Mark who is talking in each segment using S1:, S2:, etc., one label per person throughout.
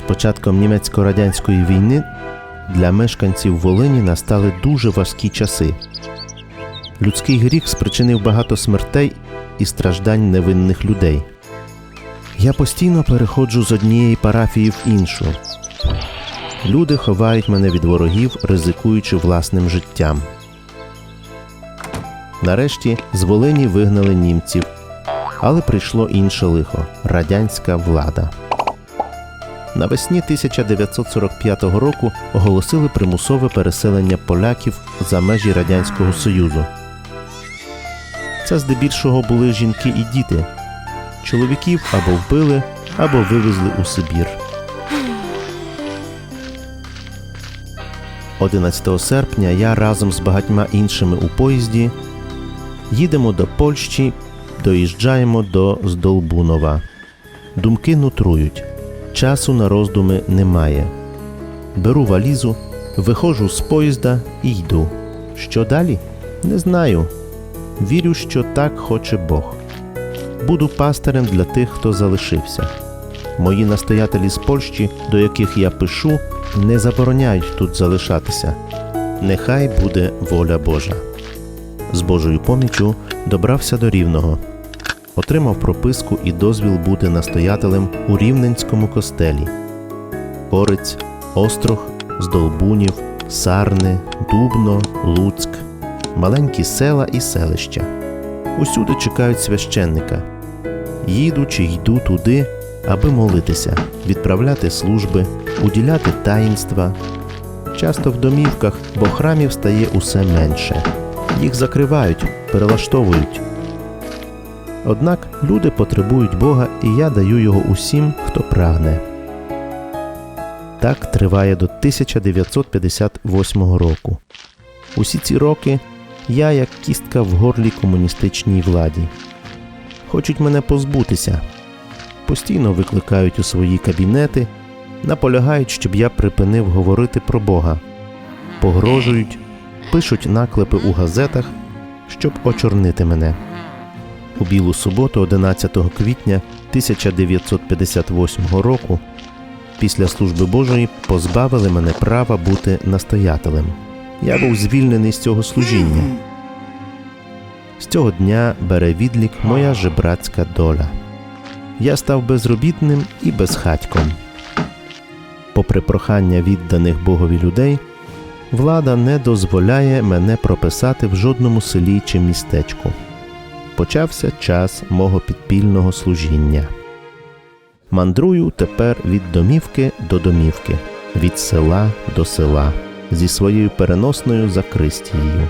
S1: початком німецько-радянської війни для мешканців Волині настали дуже важкі часи. Людський гріх спричинив багато смертей і страждань невинних людей. Я постійно переходжу з однієї парафії в іншу. Люди ховають мене від ворогів, ризикуючи власним життям. Нарешті з Волині вигнали німців, але прийшло інше лихо радянська влада. Навесні 1945 року оголосили примусове переселення поляків за межі Радянського Союзу. Це здебільшого були жінки і діти. Чоловіків або вбили, або вивезли у Сибір. 11 серпня я разом з багатьма іншими у поїзді їдемо до Польщі, доїжджаємо до Здолбунова. Думки нутрують. Часу на роздуми немає. Беру валізу, виходжу з поїзда і йду. Що далі? Не знаю. Вірю, що так хоче Бог. Буду пастирем для тих, хто залишився. Мої настоятелі з Польщі, до яких я пишу, не забороняють тут залишатися. Нехай буде воля Божа. З Божою поміччю добрався до Рівного, отримав прописку і дозвіл бути настоятелем у Рівненському костелі. Орець, Острог, Здолбунів, Сарни, Дубно, Луцьк, маленькі села і селища. Усюди чекають священника. Їду чи йду туди, аби молитися, відправляти служби, уділяти таїнства. Часто в домівках, бо храмів стає усе менше. Їх закривають, перелаштовують. Однак люди потребують Бога, і я даю його усім, хто прагне. Так триває до 1958 року. Усі ці роки я як кістка в горлі комуністичній владі. Хочуть мене позбутися. Постійно викликають у свої кабінети, наполягають, щоб я припинив говорити про Бога, погрожують, пишуть наклепи у газетах, щоб очорнити мене. У Білу суботу, 11 квітня 1958 року, після служби Божої позбавили мене права бути настоятелем. Я був звільнений з цього служіння. З цього дня бере відлік моя жебрацька доля. Я став безробітним і безхатьком. Попри прохання відданих Богові людей, влада не дозволяє мене прописати в жодному селі чи містечку. Почався час мого підпільного служіння. Мандрую тепер від домівки до домівки, від села до села, зі своєю переносною закристією.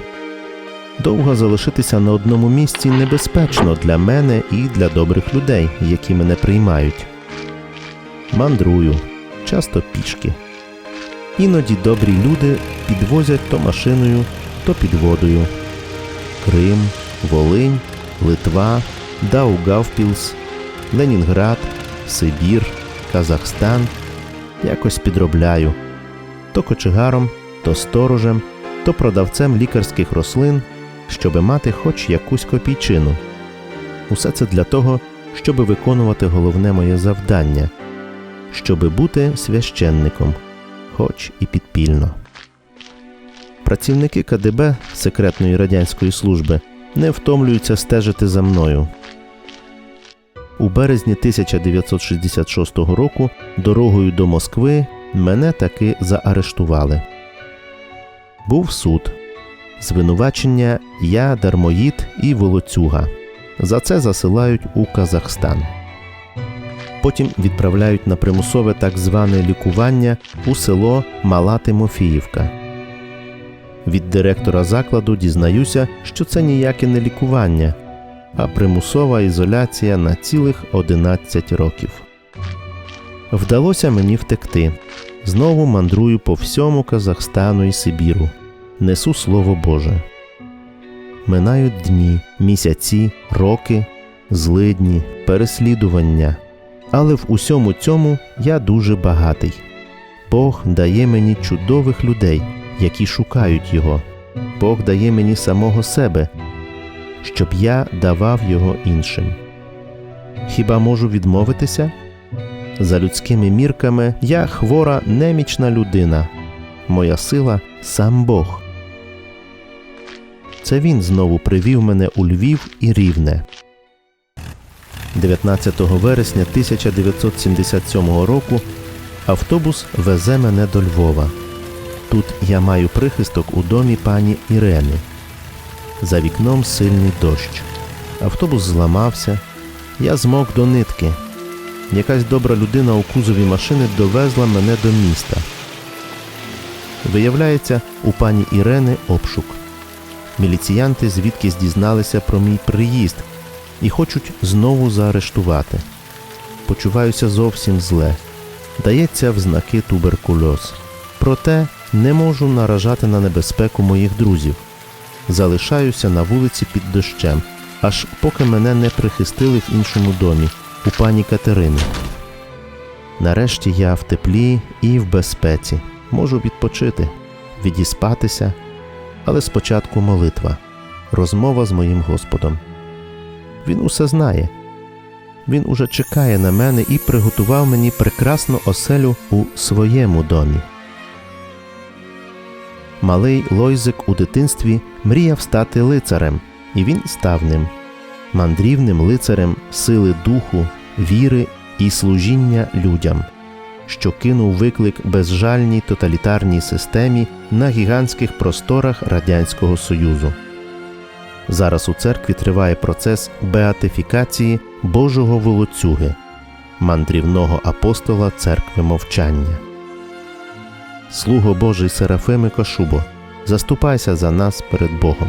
S1: Довго залишитися на одному місці небезпечно для мене і для добрих людей, які мене приймають. Мандрую, часто пішки. Іноді добрі люди підвозять то машиною, то підводою. Крим, Волинь, Литва, Даугавпілс, Ленінград, Сибір, Казахстан. Якось підробляю то кочегаром, то сторожем, то продавцем лікарських рослин, щоби мати хоч якусь копійчину. Усе це для того, щоби виконувати головне моє завдання, щоби бути священником, хоч і підпільно. Працівники КДБ секретної радянської служби не втомлюються стежити за мною. У березні 1966 року дорогою до Москви мене таки заарештували. Був суд. Звинувачення я дармоїд і волоцюга. За це засилають у Казахстан. Потім відправляють на примусове так зване лікування у село Мала Тимофіївка. Від директора закладу дізнаюся, що це ніяке не лікування, а примусова ізоляція на цілих 11 років. Вдалося мені втекти. Знову мандрую по всьому Казахстану і Сибіру. Несу Слово Боже. Минають дні, місяці, роки, злидні, переслідування. Але в усьому цьому я дуже багатий. Бог дає мені чудових людей, які шукають Його. Бог дає мені самого себе, щоб я давав його іншим. Хіба можу відмовитися? За людськими мірками я хвора немічна людина. Моя сила сам Бог. Це він знову привів мене у Львів і Рівне. 19 вересня 1977 року автобус везе мене до Львова. Тут я маю прихисток у домі пані Ірени. За вікном сильний дощ. Автобус зламався. Я змок до нитки. Якась добра людина у кузові машини довезла мене до міста. Виявляється, у пані Ірени обшук. Міліціянти звідкись дізналися про мій приїзд і хочуть знову заарештувати. Почуваюся зовсім зле. Дається в знаки туберкульоз. Проте не можу наражати на небезпеку моїх друзів. Залишаюся на вулиці під дощем, аж поки мене не прихистили в іншому домі, у пані Катерини. Нарешті я в теплі і в безпеці, можу відпочити, відіспатися, але спочатку молитва, розмова з моїм Господом. Він усе знає. Він уже чекає на мене і приготував мені прекрасну оселю у своєму домі. Малий Лойзик у дитинстві мріяв стати лицарем, і він став ним мандрівним лицарем сили духу, віри і служіння людям, що кинув виклик безжальній тоталітарній системі на гігантських просторах Радянського Союзу. Зараз у церкві триває процес беатифікації Божого волоцюги, мандрівного апостола церкви мовчання. Слуго Божий Серафиме Кошубо, заступайся за нас перед Богом.